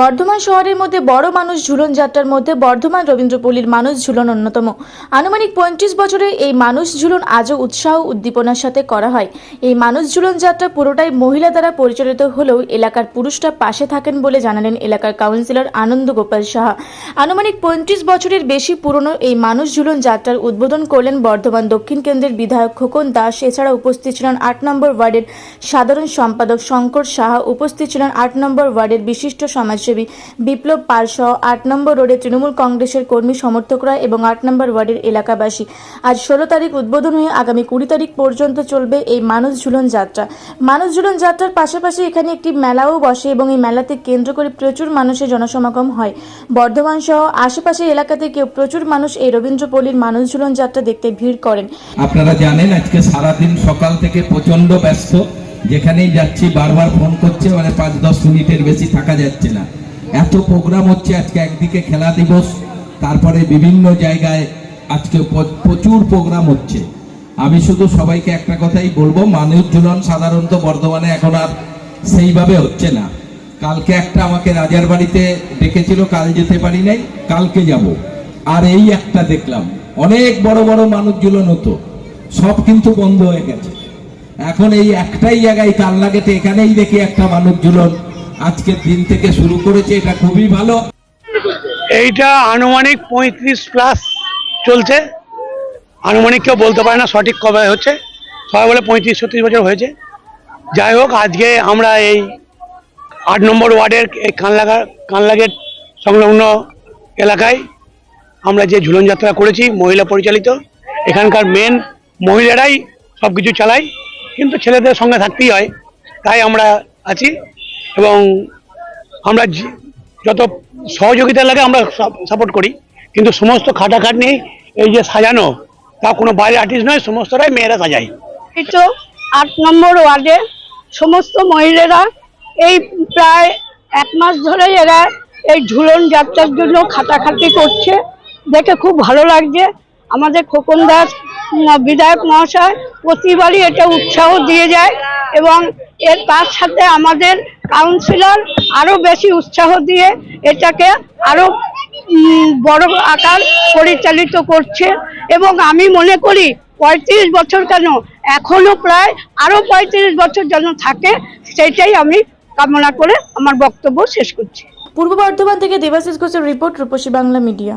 বর্ধমান শহরের মধ্যে বড় মানুষ ঝুলন যাত্রার মধ্যে বর্ধমান রবীন্দ্রপল্লীর মানুষ ঝুলন অন্যতম। আনুমানিক পঁয়ত্রিশ বছরের এই মানুষ ঝুলন আজও উৎসাহ উদ্দীপনার সাথে করা হয়। এই মানুষ ঝুলন যাত্রা পুরোটাই মহিলা দ্বারা পরিচালিত হলেও এলাকার পুরুষরা পাশে থাকেন বলে জানালেন এলাকার কাউন্সিলর আনন্দ গোপাল সাহা। আনুমানিক পঁয়ত্রিশ বছরের বেশি পুরনো এই মানুষ ঝুলন যাত্রার উদ্বোধন করলেন বর্ধমান দক্ষিণ কেন্দ্রের বিধায়ক খোকন দাস। এছাড়া উপস্থিত ছিলেন আট নম্বর ওয়ার্ডের সাধারণ সম্পাদক শঙ্কর সাহা। উপস্থিত ছিলেন আট নম্বর ওয়ার্ডের বিশিষ্ট সমাজসেবী বিপ্লব পাল সহ আট নম্বর রোডে তৃণমূল কংগ্রেসের কর্মী সমর্থকরা এবং আট নম্বর ওয়ার্ডের এলাকাবাসী। আজ ষোলো তারিখ উদ্বোধন হয়ে আগামী কুড়ি তারিখ পর্যন্ত চলবে এই মানুষ ঝুলন যাত্রা। মানুষ ঝুলন যাত্রার পাশাপাশি এখানে একটি মেলাও বসে এবং এই মেলাতে কেন্দ্র করে প্রচুর মানুষের জনসমাগম হয়। বর্ধমান সহ আশেপাশের এলাকা থেকেও প্রচুর মানুষ এই রবীন্দ্রপল্লীর মানুষ ঝুলন যাত্রা দেখতে ভিড় করেন। আপনারা জানেন আজকে সারাদিন সকাল থেকে প্রচণ্ড ব্যস্ত। যেখানেই যাচ্ছি, বারবার ফোন করছে মানে পাঁচ দশ মিনিটের বেশি থাকা যাচ্ছে না। এত প্রোগ্রাম হচ্ছে, আজকে একদিকে খেলা দিবস, তারপরে বিভিন্ন জায়গায় আজকে প্রচুর প্রোগ্রাম হচ্ছে। আমি শুধু সবাইকে একটা কথাই বলব মানুষজন সাধারণত বর্ধমানে এখন আর সেইভাবে হচ্ছে না। কালকে একটা আমাকে রাজার বাড়িতে ডেকেছিল, কাল যেতে পারি নাই, কালকে যাব। আর এই একটা দেখলাম, অনেক বড় বড় মানুষ ঝুলন হতো, সব কিন্তু বন্ধ হয়ে গেছে। এখন এই একটাই জায়গায় কাল্লাগেতে এখানেই দেখি একটা মানুষ ঝুলন। আজকের দিন থেকে শুরু করেছে, এটা খুবই ভালো। এইটা আনুমানিক পঁয়ত্রিশ প্লাস চলছে। আনুমানিক কেউ বলতে পারে না সঠিক কবে হচ্ছে। সবাই বলে পঁয়ত্রিশ, ছত্রিশ বছর হয়েছে। যাই হোক, আজকে আমরা এই আট নম্বর ওয়ার্ডের এই কানলাগা কানলাগের সংলগ্ন এলাকায় আমরা যে ঝুলন যাত্রা করেছি, মহিলা পরিচালিত, এখানকার মেন মহিলারাই সব কিছু চালায়। কিন্তু ছেলেদের সঙ্গে থাকতেই হয়। তাই আমরা আছি এবং আমরা যত সহযোগিতা লাগে আমরা সাপোর্ট করি। কিন্তু সমস্ত খাটাখাটনি, এই যে সাজানো, তা কোনো বাইরে আর্টিস্ট নয়, সমস্তটাই মেয়েরা সাজায়। এই তো আট নম্বর ওয়ার্ডে সমস্ত মহিলারা এই প্রায় এক মাস ধরে এরা এই ঝুলন যাত্রার জন্য খাটাখাটি করছে। দেখে খুব ভালো লাগছে। আমাদের খোকন দাস বিধায়ক মহাশয় প্রতিবারই এটা উৎসাহ দিয়ে যায় এবং এর তার সাথে আমাদের কাউন্সিলর আরও বেশি উৎসাহ দিয়ে এটাকে আরও উম, বড় আকার পরিচালিত করছে এবং আমি মনে করি পঁয়ত্রিশ বছর কেন এখনও প্রায় আরও পঁয়ত্রিশ বছর যেন থাকে সেটাই আমি কামনা করে আমার বক্তব্য শেষ করছি। পূর্ব বর্ধমান থেকে দেবাশিস ঘোষের রিপোর্ট রূপসী বাংলা মিডিয়া।